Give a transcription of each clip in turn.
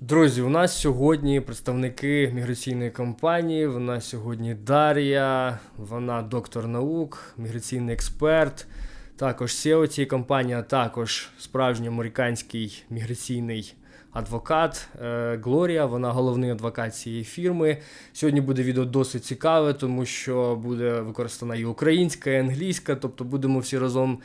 Друзі, у нас сьогодні представники міграційної компанії. Нас сьогодні Дар'я, вона доктор наук, міграційний експерт. Також SEO цієї компанії, а також справжній американський міграційний адвокат е, Глорія. Вона головний адвокат цієї фірми. Сьогодні буде відео досить цікаве, тому що буде використана і українська, і англійська. Тобто будемо всі разом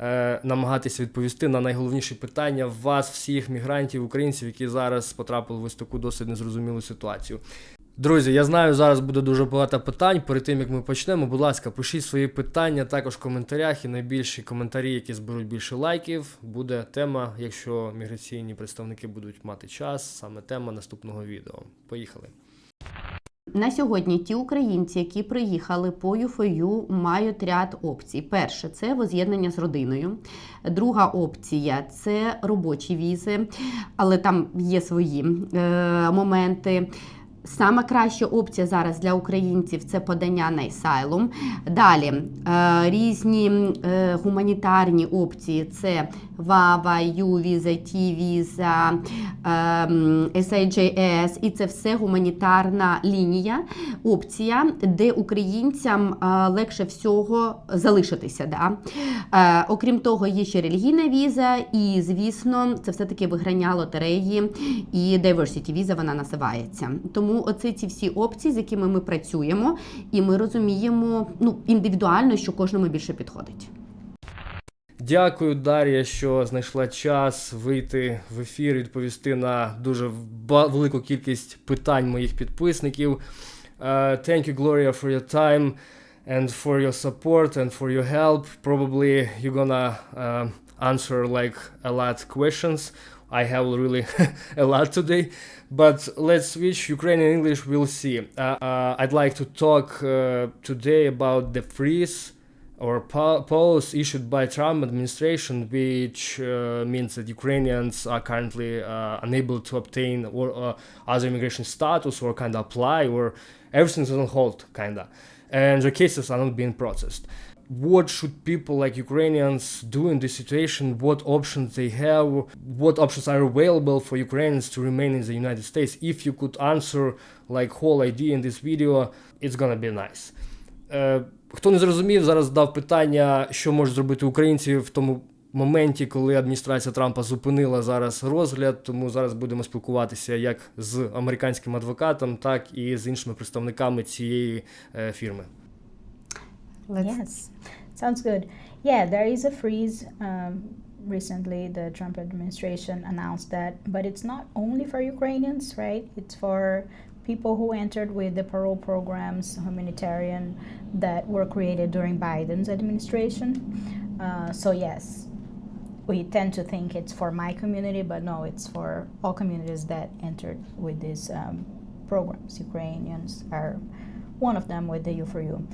е, намагатися відповісти на найголовніші питання вас, всіх мігрантів, українців, які зараз потрапили в ось таку досить незрозумілу ситуацію. Друзі, я знаю, зараз буде дуже багато питань. Перед тим як ми почнемо, будь ласка, пишіть свої питання також в коментарях. І найбільші коментарі, які зберуть більше лайків, буде тема, якщо міграційні представники будуть мати час, саме тема наступного відео. Поїхали. На сьогодні ті українці, які приїхали по ЮФОЮ, мають ряд опцій. Перше це воз'єднання з родиною. Друга опція це робочі візи, але там є свої е, моменти. Саме краща опція зараз для українців це подання на Asylum. Далі е, різні е, гуманітарні опції: це ВАВА, ЮВІЗа, ТІВІЗа, SIJS, і це все гуманітарна лінія, опція, де українцям е, легше всього залишитися. Да? Окрім того, є ще релігійна віза, і звісно, це все таки виграння лотереї і diversity віза вона називається. Тому оце ці всі опції, з якими ми працюємо, і ми розуміємо ну, індивідуально, що кожному більше підходить. Дякую, Дар'я, що знайшла час вийти в ефір відповісти на дуже велику кількість питань моїх підписників. Uh, thank you, Gloria, for your time and for your support and for your help. Probably you're gonna uh, answer like a lot questions. I have really a lot today, but let's switch Ukrainian English. We'll see. Uh, uh, I'd like to talk uh, today about the freeze or pause issued by Trump administration, which uh, means that Ukrainians are currently uh, unable to obtain or uh, other immigration status or kind of apply or everything's on hold, kind of, and the cases are not being processed. What should people like Ukrainians do in this situation? What options they have? What options are available for Ukrainians to remain in the United States? If you could answer like whole idea in this video, it's gonna be nice. Е, хто не зрозумів, зараз дав питання, що можуть зробити українці в тому моменті, коли адміністрація Трампа зупинила зараз розгляд. Тому зараз будемо спілкуватися як з американським адвокатом, так і з іншими представниками цієї е, Let's yes, sounds good. Yeah, there is a freeze. Um, recently, the Trump administration announced that, but it's not only for Ukrainians, right? It's for people who entered with the parole programs, humanitarian, that were created during Biden's administration. Uh, so, yes, we tend to think it's for my community, but no, it's for all communities that entered with these um, programs. Ukrainians are one of them with the U for U.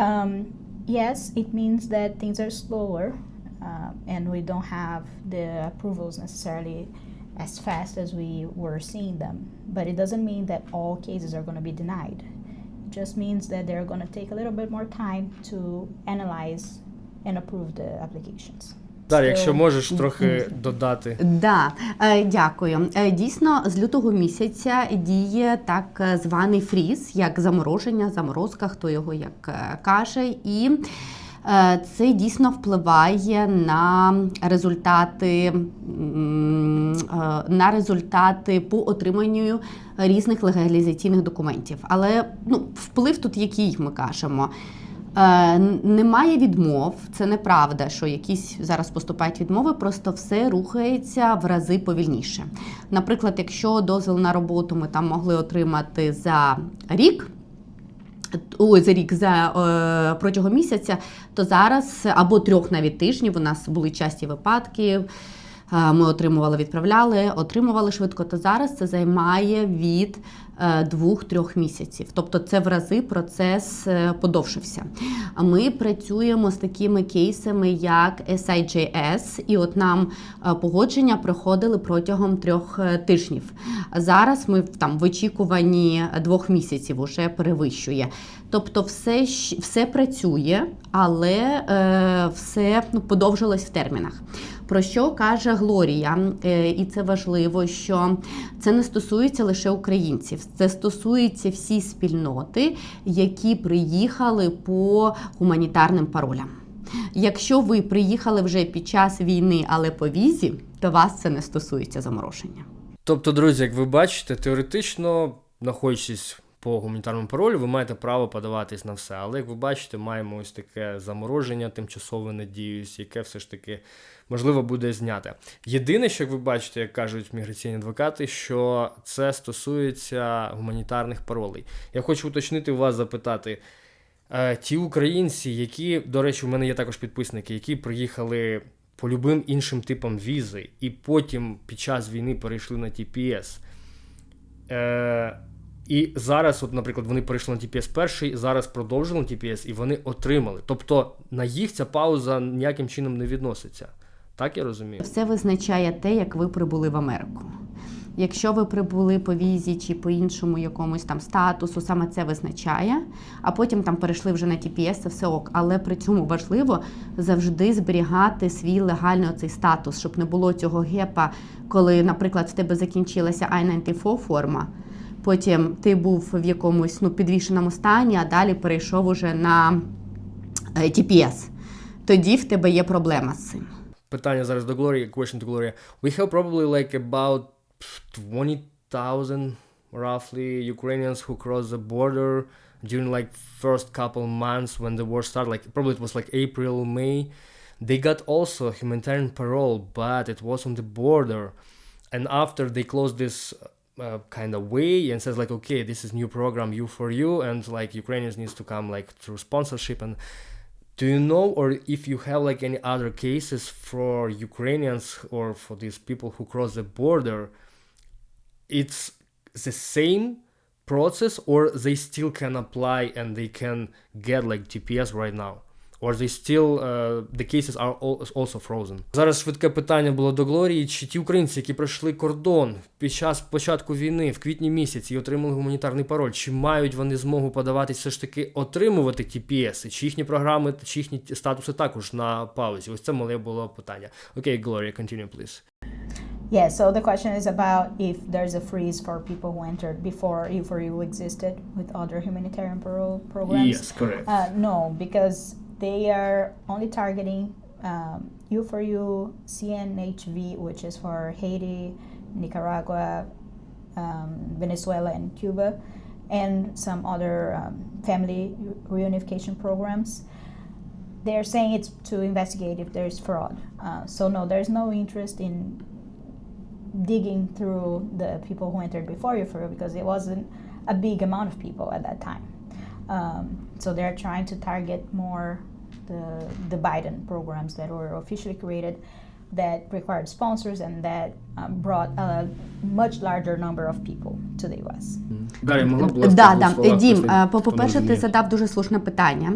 Um, yes, it means that things are slower uh, and we don't have the approvals necessarily as fast as we were seeing them. But it doesn't mean that all cases are going to be denied. It just means that they're going to take a little bit more time to analyze and approve the applications. Далі, якщо можеш трохи додати. Да, е, дякую. Е, Дійсно, з лютого місяця діє так званий фріз, як замороження, заморозка, хто його як е, каже, і е, це дійсно впливає на результати м, е, на результати по отриманню різних легалізаційних документів. Але ну, вплив тут який ми кажемо. Е, Немає відмов, це неправда, що якісь зараз поступають відмови, просто все рухається в рази повільніше. Наприклад, якщо дозвіл на роботу ми там могли отримати за рік. Ой, за рік за е, протягом місяця, то зараз або трьох навіть тижнів. У нас були часті випадки. е, Ми отримували, відправляли, отримували швидко. То зараз це займає від е, двох-трьох місяців. Тобто це в рази процес е, подовшився. А ми працюємо з такими кейсами, як SIJS, і от нам е, погодження проходили протягом трьох е, тижнів. Зараз ми там в очікуванні двох місяців уже перевищує. Тобто, все, все працює, але е, все ну, подовжилось в термінах. Про що каже Глорія, Е, і це важливо, що це не стосується лише українців, це стосується всі спільноти, які приїхали по гуманітарним паролям. Якщо ви приїхали вже під час війни, але по візі, то вас це не стосується заморошення. Тобто, друзі, як ви бачите, теоретично, знаходячись по гуманітарному паролю, ви маєте право подаватись на все. Але як ви бачите, маємо ось таке замороження, тимчасове надіюсь, яке все ж таки можливо буде зняте. Єдине, що як ви бачите, як кажуть міграційні адвокати, що це стосується гуманітарних паролей. Я хочу уточнити у вас запитати. Е, ті українці, які, до речі, у мене є також підписники, які приїхали по любим іншим типам візи, і потім під час війни перейшли на TPS. І зараз, от, наприклад, вони перейшли на TPS перший, зараз продовжили на TPS, і вони отримали. Тобто на їх ця пауза ніяким чином не відноситься. Так я розумію? Все визначає те, як ви прибули в Америку. Якщо ви прибули по візі чи по іншому якомусь там статусу, саме це визначає, а потім там перейшли вже на TPS, це все ок. Але при цьому важливо завжди зберігати свій легальний оцей статус, щоб не було цього гепа, коли, наприклад, в тебе закінчилася I-94 форма. Потім ти був в якомусь ну, підвішеному стані, а далі перейшов уже на е, TPS. Тоді в тебе є проблема з цим. Питання зараз до Gloria, question to Gloria. We have probably like about 20,000 roughly Ukrainians who cross the border during like first couple months when the war started like probably it was like April May they got also humanitarian parole but it was on the border and after they closed this uh, kind of way and says like okay this is new program you for you and like Ukrainians needs to come like through sponsorship and do you know or if you have like any other cases for Ukrainians or for these people who cross the border it's the same process or they still can apply and they can get like TPS right now or they still uh, the cases are also frozen. Зараз швидке питання було до Глорії. Чи ті українці, які пройшли кордон під час початку війни в квітні місяці і отримали гуманітарний пароль, чи мають вони змогу подаватись все ж таки отримувати TPS? І Чи їхні програми, чи їхні статуси також на паузі? Ось це моє було питання. Окей, Gloria, continue, please. Yeah, so the question is about if there's a freeze for people who entered before U4U existed with other humanitarian parole programs. correct. Uh, no, because they are only targeting um, U4U CNHV, which is for Haiti, Nicaragua, um, Venezuela, and Cuba, and some other um, family reunification programs. They're saying it's to investigate if there's fraud. Uh, so, no, there's no interest in digging through the people who entered before U4U because it wasn't a big amount of people at that time. Um, so they're trying to target more the, the Biden programs that were officially created that required sponsors and that um, brought a much larger number of people to the US. Дар'я, могла б, ласка, Да, да. словах Дім, е, по- по-перше, ти задав дуже слушне питання,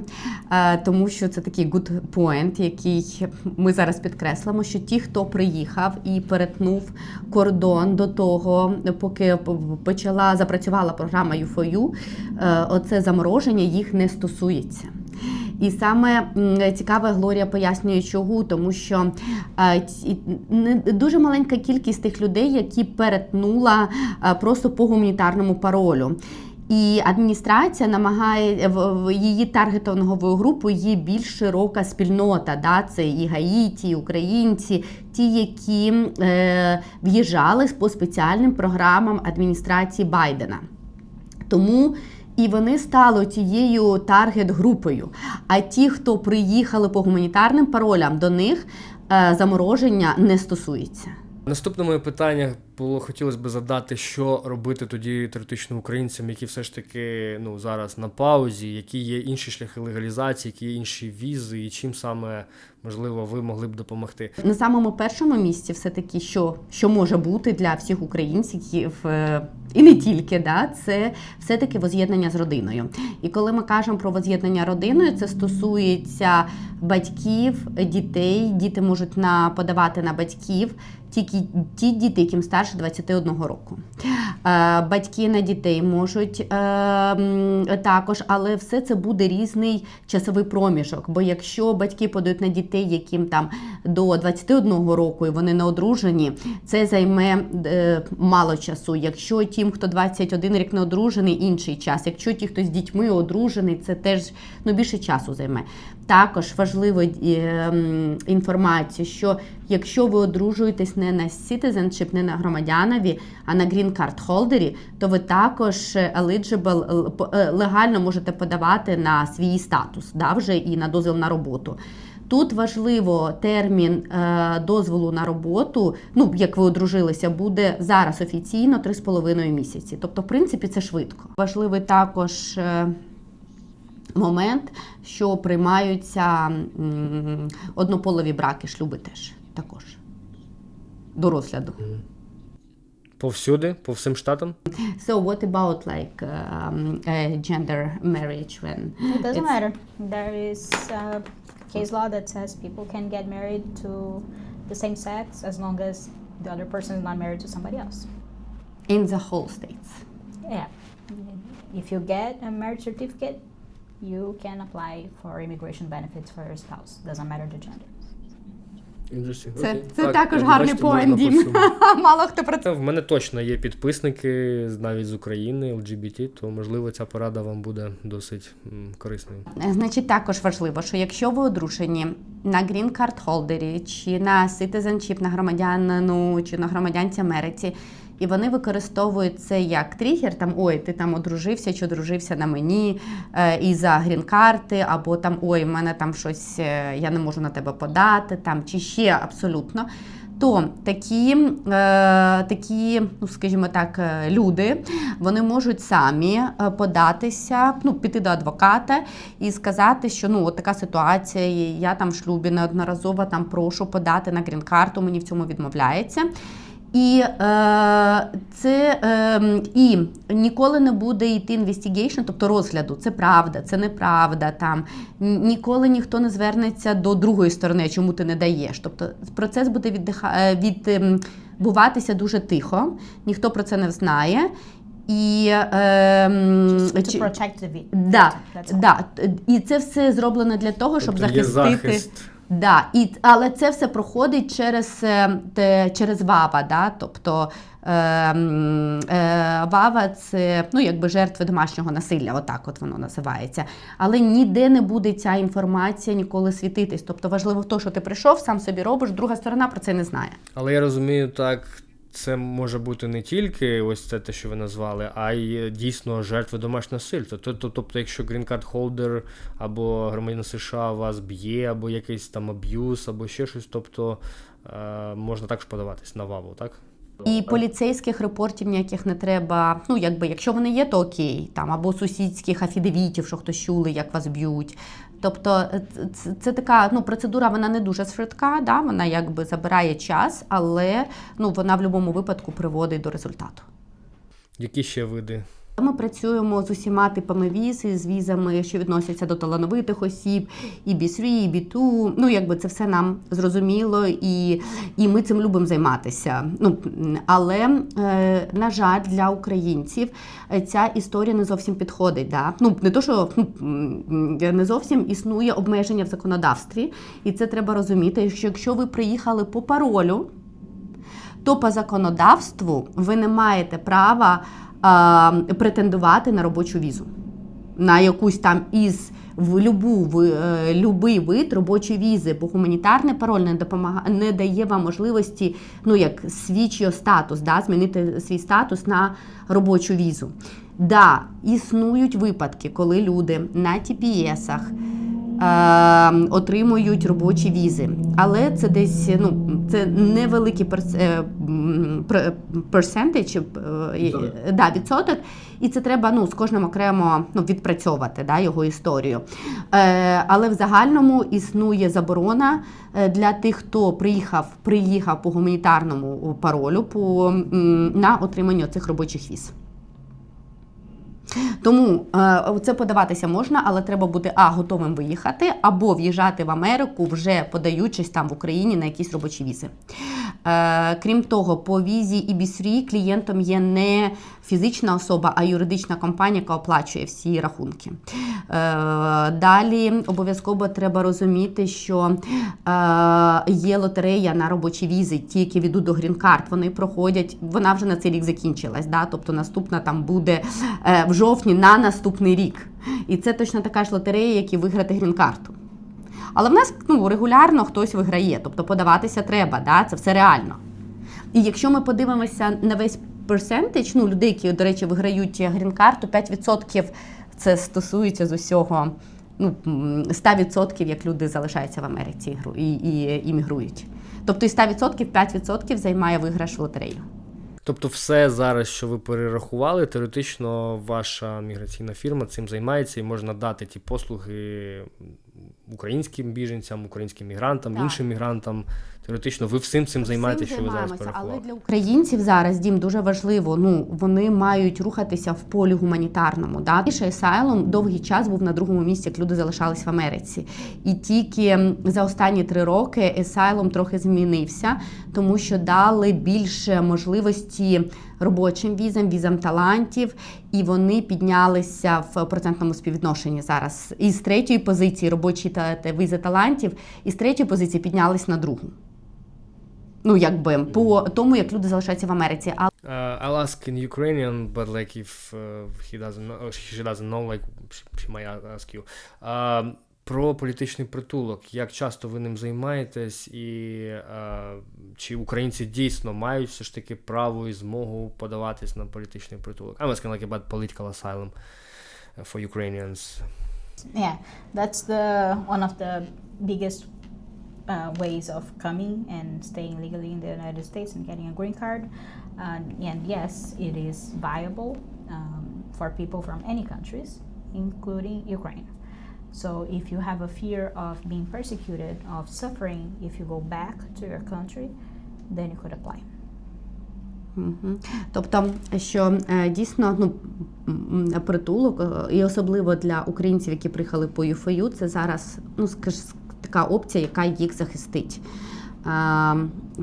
е, тому що це такий good point, який ми зараз підкреслимо, що ті, хто приїхав і перетнув кордон до того, поки почала запрацювала програма U4U, е, оце замороження їх не стосується. І саме цікаве Глорія пояснює, чому, тому що е, дуже маленька кількість тих людей, які перетнула е, просто по гуманітарному паролю. І адміністрація намагає в, її таргетованою групою є більш широка спільнота. Да? Це і гаїті, і українці, ті, які е, в'їжджали по спеціальним програмам адміністрації Байдена. Тому і вони стали тією таргет-групою. А ті, хто приїхали по гуманітарним паролям, до них е, замороження не стосується. Наступне моє питання було хотілося б задати, що робити тоді теоретично українцям, які все ж таки ну зараз на паузі, які є інші шляхи легалізації, які є інші візи, і чим саме можливо ви могли б допомогти. На самому першому місці, все таки, що, що може бути для всіх українців, е, і не тільки, да, це все-таки воз'єднання з родиною. І коли ми кажемо про воз'єднання родиною, це стосується батьків, дітей. Діти можуть на подавати на батьків. Тільки ті діти, яким старше стаж 21 року. Е, Батьки на дітей можуть е, також, але все це буде різний часовий проміжок. Бо якщо батьки подають на дітей, яким там до 21 року і вони не одружені, це займе е, мало часу. Якщо тим, хто 21 рік не одружений, інший час. Якщо ті, хто з дітьми одружений, це теж ну, більше часу займе. Також важливо е, м, інформація, що якщо ви одружуєтесь не на citizenship, не на громадянові, а на green card холдері, то ви також eligible, е, легально можете подавати на свій статус, да, вже і на дозвіл на роботу. Тут важливо термін е, дозволу на роботу, ну як ви одружилися, буде зараз офіційно 3,5 місяці. Тобто, в принципі, це швидко. Важливий також. Е, момент, що приймаються однополові браки, шлюби теж також до розгляду. Повсюди, по всім штатам. So what about like um, uh, gender marriage when It doesn't It's- matter. There is a case law that says people can get married to the same sex as long as the other person is not married to somebody else. in the whole states? Yeah. If you get a marriage certificate, you can apply for immigration benefits for your spouse. Doesn't matter the gender. Це, це також гарний поінт, Дім. Мало хто про це. В мене точно є підписники навіть з України, LGBT, то можливо ця порада вам буде досить м, корисною. Значить, також важливо, що якщо ви одружені на green card холдері чи на citizenship, на громадянину чи на громадянці Америці, і вони використовують це як тригер, там ой, ти там одружився чи одружився на мені е, і за грін-карти, або там ой, в мене там щось, е, я не можу на тебе подати, там чи ще абсолютно. То такі, е, такі, ну скажімо так, люди вони можуть самі податися, ну піти до адвоката і сказати, що ну от така ситуація, я там в шлюбі неодноразово там прошу подати на грін-карту, мені в цьому відмовляється. І е, це е, і ніколи не буде йти investigation, тобто розгляду. Це правда, це неправда. Там ніколи ніхто не звернеться до другої сторони, чому ти не даєш. Тобто процес буде віддиха, е, відбуватися дуже тихо, ніхто про це не знає. І, е, чи-. Да, да. І це все зроблено для того, щоб Тобто є захистити. захист. Да, і, але це все проходить через, е, те, через ВАВА. Да? Тобто е, е, ВАВА це ну, якби жертви домашнього насилля, отак от воно називається. Але ніде не буде ця інформація ніколи світитись. Тобто важливо то, що ти прийшов, сам собі робиш, друга сторона про це не знає. Але я розумію, так це може бути не тільки ось це те, що ви назвали, а й дійсно жертви домашнього насильства. Тобто, тобто, якщо card holder або громадянин США вас б'є, або якийсь там аб'юз, або ще щось, тобто е, можна також подаватись на ВАВу, так? І поліцейських репортів ніяких не треба. Ну, якби, якщо вони є, то окей. Там, або сусідських афідевітів, що хтось чули, як вас б'ють. Тобто е, це, така ну, процедура, вона не дуже швидка, да? вона якби забирає час, але ну, вона в будь-якому випадку приводить до результату. Які ще види? Ми працюємо з усіма типами віз, і з візами, що відносяться до талановитих осіб, і B3, і B2. Ну, якби це все нам зрозуміло, і, і ми цим любимо займатися. Ну, але, е, на жаль, для українців е, ця історія не зовсім підходить. Да? Ну, не то, що ну, не зовсім існує обмеження в законодавстві, і це треба розуміти. Що якщо ви приїхали по паролю, то по законодавству ви не маєте права претендувати на робочу візу. На якусь там із в любу в е, любий вид робочої візи, бо гуманітарний пароль не допомагає, не дає вам можливості, ну як свій статус, да, змінити свій статус на робочу візу. Да, існують випадки, коли люди на е, отримують робочі візи. Але це десь ну, це невеликий перс, м, пр- percentage, е, е, да, відсоток, і це треба ну, з кожним окремо ну, відпрацьовувати да, його історію. Е, але в загальному існує заборона е, для тих, хто приїхав, приїхав по гуманітарному паролю по, на отримання цих робочих віз. Тому е, це подаватися можна, але треба бути а готовим виїхати, або в'їжджати в Америку, вже подаючись там в Україні на якісь робочі візи. Е, крім того, по візі EB3 клієнтом є не фізична особа, а юридична компанія, яка оплачує всі рахунки. Е, далі обов'язково треба розуміти, що е, є лотерея на робочі візи, ті, які ведуть до грін-карт, вони проходять, вона вже на цей рік закінчилась. Да? Тобто наступна там буде в жовтні на наступний рік. І це точно така ж лотерея, як і виграти грін-карту. Але в нас ну, регулярно хтось виграє, тобто подаватися треба, да? це все реально. І якщо ми подивимося на весь персентич, ну, людей, які, до речі, виграють грін-карту, 5% це стосується з усього, ну, 100% як люди залишаються в Америці і, і, і. Тобто із 100% 5% займає виграш в лотерею. Тобто, все зараз, що ви перерахували, теоретично ваша міграційна фірма цим займається і можна дати ті послуги українським біженцям, українським мігрантам, Так. іншим мігрантам. Теоретично, ви всім цим займаєтеся, що ви зараз перерахували. Але для українців зараз дім дуже важливо. Ну вони мають рухатися в полі гуманітарному. Да? Раніше Asylum довгий час був на другому місці, як люди залишались в Америці. І тільки за останні три роки Asylum трохи змінився, тому що дали більше можливості робочим візам, візам талантів, і вони піднялися в процентному співвідношенні зараз. Із третьої позиції робочі та, та візи талантів, із третьої позиції піднялись на другу. Ну, якби по тому, як люди залишаються в Америці. А Uh, I'll ask in Ukrainian, but like if uh, he doesn't know, she doesn't know, like she, she might ask you. Uh, про політичний притулок. Як часто ви ним займаєтесь, і uh, чи українці дійсно мають все ж таки право і змогу подаватись на політичний притулок? I'm asking like about political asylum uh, for Ukrainians. Yeah, that's the one of the biggest uh, ways of coming and staying legally in the United States and getting a green card. And, and yes, it is viable um, for people from any countries, including Ukraine. So if you have a fear of being persecuted, of suffering if you go back to your country, then you could apply. Тобто, що е, дійсно ну, притулок, е, і особливо для українців, які приїхали по ЮФОЮ, це зараз ну, скаж, така опція, яка їх захистить.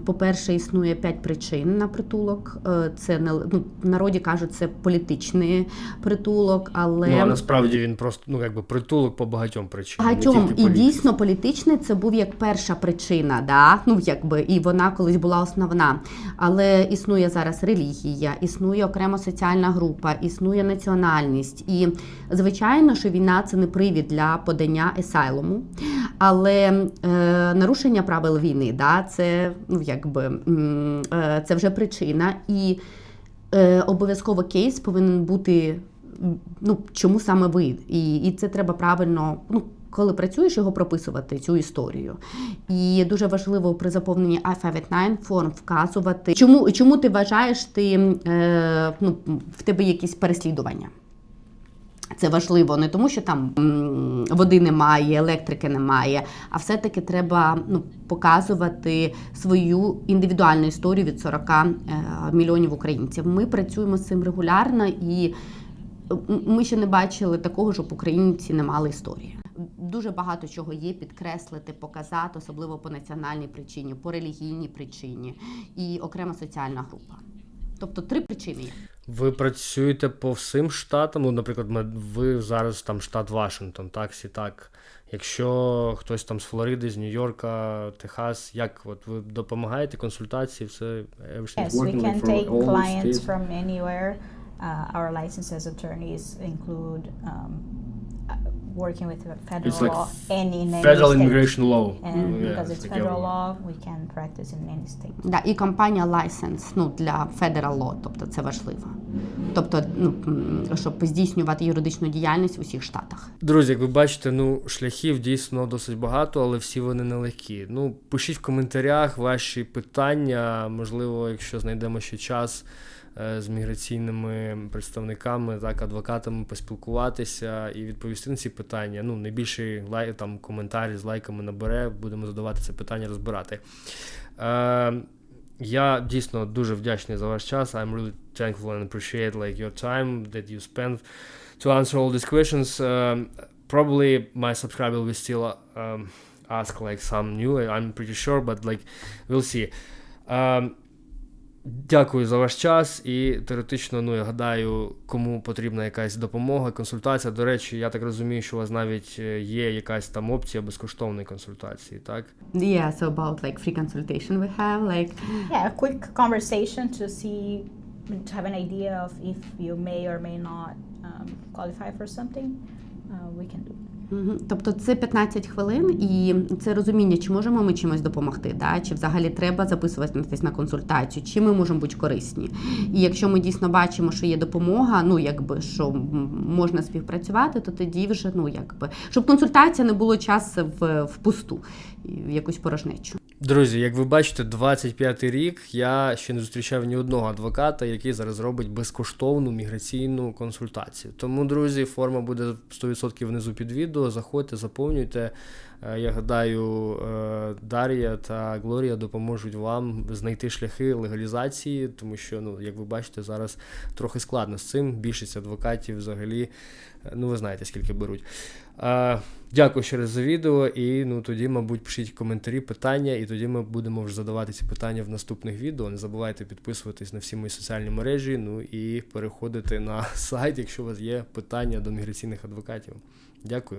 По-перше, існує п'ять причин на притулок. Е, Це не ну, народі кажуть, це політичний притулок, але Ну а насправді він просто ну якби притулок по багатьом причинам. Багатьом і дійсно політичний це був як перша причина, да? ну якби і вона колись була основна. Але існує зараз релігія, існує окрема соціальна група, існує національність. І звичайно, що війна це не привід для подання есайлому, але е, нарушення правил війни, да, це ну якби е, це вже причина. І е, обов'язково кейс повинен бути. Ну, чому саме ви? І, і це треба правильно. Ну, коли працюєш, його прописувати цю історію. І дуже важливо при заповненні I-589 форм вказувати, чому, чому ти вважаєш, ти, е, ну, в тебе якісь переслідування. Це важливо не тому, що там води немає, електрики немає, а все-таки треба ну, показувати свою індивідуальну історію від 40 е, мільйонів українців. Ми працюємо з цим регулярно і ми ще не бачили такого, щоб українці не мали історії. Дуже багато чого є підкреслити, показати, особливо по національній причині, по релігійній причині і окрема соціальна група. Тобто три причини. Ви працюєте по всім штатам. Ну, наприклад, ми, ви зараз там штат Вашингтон, так, сі так. Якщо хтось там з Флориди, з Нью-Йорка, Техас, як от ви допомагаєте консультації, все everything? Yes, we can take clients from anywhere. Uh, our licensed as attorneys include um, working with federal It's like law and in any Federal state. immigration law. And Yeah, because it's like federal everywhere. law, we can practice in any state. Да, і компанія License ну, для Federal Law, тобто це важливо. Тобто, ну, м, щоб здійснювати юридичну діяльність в усіх штатах. Друзі, як ви бачите, ну шляхів дійсно досить багато, але всі вони нелегкі. Ну, пишіть в коментарях ваші питання. Можливо, якщо знайдемо ще час з міграційними представниками, так, адвокатами поспілкуватися і відповісти на ці питання. Ну, найбільший лай, там, коментар з лайками набере, будемо задавати це питання, розбирати. Е, я дійсно дуже вдячний за ваш час. I'm really thankful and appreciate like your time that you spent to answer all these questions. Um, probably my subscriber will still um, ask like some new. I'm pretty sure, but like we'll see. Е, Дякую за ваш час і теоретично, ну я гадаю, кому потрібна якась допомога, консультація. До речі, я так розумію, що у вас навіть е, є якась там опція безкоштовної консультації, так? Yeah, so about like free consultation we have like Yeah, a quick conversation to see, to have an idea of if you may or may not um, qualify for something. Uh, we can do. Тобто це 15 хвилин, і це розуміння, чи можемо ми чимось допомогти, да? чи взагалі треба записуватись на консультацію, чи ми можемо бути корисні. І якщо ми дійсно бачимо, що є допомога, ну якби що можна співпрацювати, то тоді вже ну якби щоб консультація не було час в, в пусту, в якусь порожнечу. Друзі, як ви бачите, 25-й рік я ще не зустрічав ні одного адвоката, який зараз робить безкоштовну міграційну консультацію. Тому, друзі, форма буде 100% внизу під відео. Заходьте, заповнюйте. Е, Я гадаю, е, Дар'я та Глорія допоможуть вам знайти шляхи легалізації, тому що, ну, як ви бачите, зараз трохи складно з цим. Більшість адвокатів взагалі, е, ну ви знаєте, скільки беруть. Дякую ще раз за відео. І ну тоді, мабуть, пишіть коментарі, питання, і тоді ми будемо вже задавати ці питання в наступних відео. Не забувайте підписуватись на всі мої соціальні мережі. Ну і переходити на сайт, якщо у вас є питання до міграційних адвокатів. Дякую.